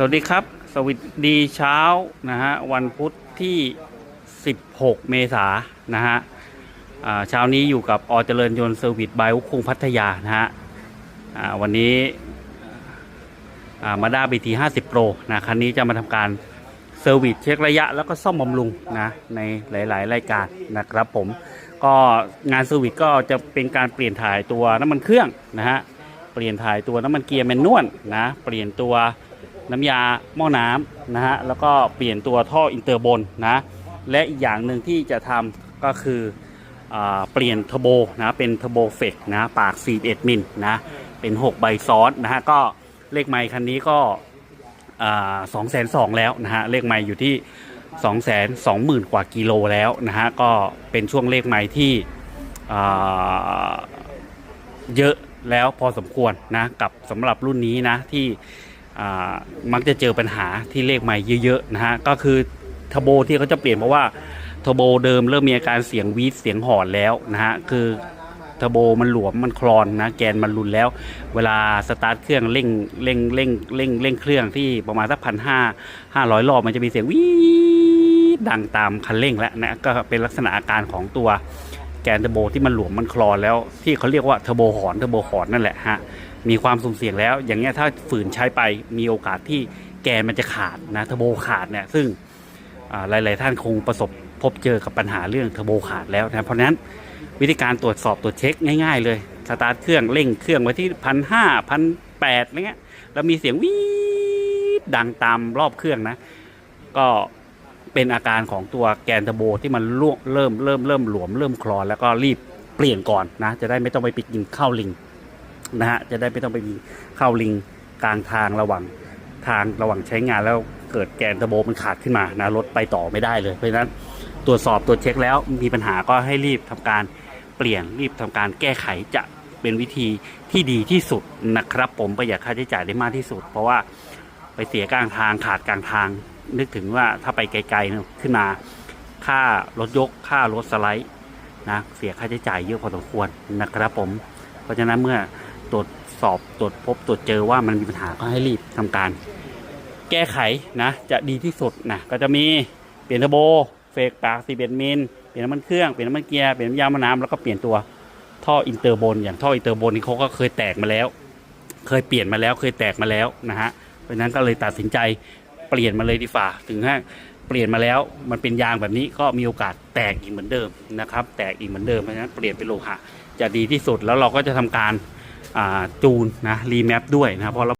สวัสดีครับ สวัสดีเช้านะฮะวันพุธที่ 16 เมษายนนะฮะเช้านี้อยู่กับอเจริญยนต์เซอร์วิสบายุคุงพัทยานะฮะวันนี้มาด้าบีที50 Pro นะคันนี้จะมาทำการเซอร์วิสเช็คระยะแล้วก็ซ่อมบำรุงนะในหลาย ๆ รายการนะครับผมก็งานเซอร์วิสก็จะเป็นการเปลี่ยนถ่ายตัวน้ำมันเครื่องนะฮะเปลี่ยนถ่ายตัวน้ำมันเกียร์แมนนวลนะเปลี่ยนตัว น้ำยาหม้อน้ำนะฮะแล้วก็เปลี่ยนตัวท่ออินเตอร์บนนะและอีกอย่างหนึ่งที่จะทำก็คืออเปลี่ยนเทอร์โบนะเป็นเทอร์โบเฟกนะปาก 41 มิลนะเป็น 6 ใบซ้อนนะฮะก็เลขไมค์คันนี้ก็สองแสนสองแล้วนะฮะเลขไมค์อยู่ที่2 2 0 0 0 0 กว่ากิโลแล้วนะฮะก็เป็นช่วงเลขไมค์ที่เยอะแล้วพอสมควรนะกับสำหรับรุ่นนี้นะที่ มักจะเจอปัญหาที่เลขใหม่เยอะๆนะฮะก็คือเทอร์โบที่เขาจะเปลี่ยนเพราะว่าเทอร์โบเดิมเริ่มมีอาการเสียงวีดเสียงหอนแล้วนะฮะคือเทอร์โบมันหลวมมันคลอนนะแกนมันรุนแล้ว เวลาสตาร์ทเครื่องเร่งเร่งเร่งเร่งเร่งเครื่องที่ประมาณสักพันห้าห้าร้อยรอบมันจะมีเสียงวีดดังตามคันเร่งแล้วนะก็เป็นลักษณะอาการของตัว กนเทอร์โบที่มันหลวมมันคลอนแล้วที่เขาเรียกว่าเทอร์โบหอนเทอร์โบหอนนั่นแหละฮะมีความสุ่มเสี่ยงแล้ว อย่างเงี้ยถ้าฝืนใช้ไปมีโอกาสที่แกนมันจะขาดนะเทอร์โบขาดเนี่ยซึ่งหลาย ๆ ท่านคงประสบพบเจอกับปัญหาเรื่องเทอร์โบขาดแล้วนะเพราะฉะนั้นวิธีการตรวจสอบตรวจเช็คง่าย ๆ เลยสตาร์ทเครื่องเร่งเครื่องไว้ที่พันห้าพันแปดอะไรเงี้ยแล้วมีเสียงวีดดังตามรอบเครื่องนะ ก็ เป็นอาการของตัวแกนเทอร์โบที่มันร่วงเริ่มเริ่มเริ่มหลวมเริ่มคลอนแล้วก็รีบเปลี่ยนก่อนนะจะได้ไม่ต้องไปปิดกินข้าวลิงนะฮะจะได้ไม่ต้องไปมีเข้าลิงกลางทางระหว่างทางระหว่างใช้งานแล้วเกิดแกนเทอร์โบมันขาดขึ้นมานะรถไปต่อไม่ได้เลยเพราะฉะนั้นตรวจสอบตรวจเช็คแล้วมีปัญหาก็ให้รีบทำการเปลี่ยนรีบทำการแก้ไขจะเป็นวิธีที่ดีที่สุดนะครับ ผมประหยัดค่าใช้จ่ายได้มากที่สุด เพราะว่าไปเสียกลางทางขาดกลางทาง นึกถึงว่าถ้าไปไกลๆขึ้นมาค่ารถยกค่ารถสไลด์นะเสียค่าใช้จ่ายเยอะพอสมควรนะครับผม เพราะฉะนั้นเมื่อตรวจสอบตรวจพบตรวจเจอว่ามันมีปัญหาก็ให้รีบทำการ แก้ไขนะจะดีที่สุดนะก็จะมีเปลี่ยนเทอร์โบเฟกปากสีเบนมินเปลี่ยนน้ำมันเครื่องเปลี่ยนน้ำมันเกียร์เปลี่ยนน้ำยางมาน้ำแล้วก็เปลี่ยนตัวท่ออินเตอร์บนอย่างท่ออินเตอร์บนนี่เขาก็เคยแตกมาแล้ว เคยเปลี่ยนมาแล้วเคยแตกมาแล้วนะฮะเพราะฉะนั้นก็เลยตัดสินใจ เปลี่ยนมาเลยดีฝ่าถึงถ้าเปลี่ยนมาแล้วมันเป็นยางแบบนี้ก็มีโอกาสแตกอีกเหมือนเดิมนะครับ แตกอีกเหมือนเดิมเพราะฉะนั้นเปลี่ยนเป็นโลหะจะดีที่สุดแล้วเราก็จะทำการาจูนนะรีแมปด้วยนะเพราะเรา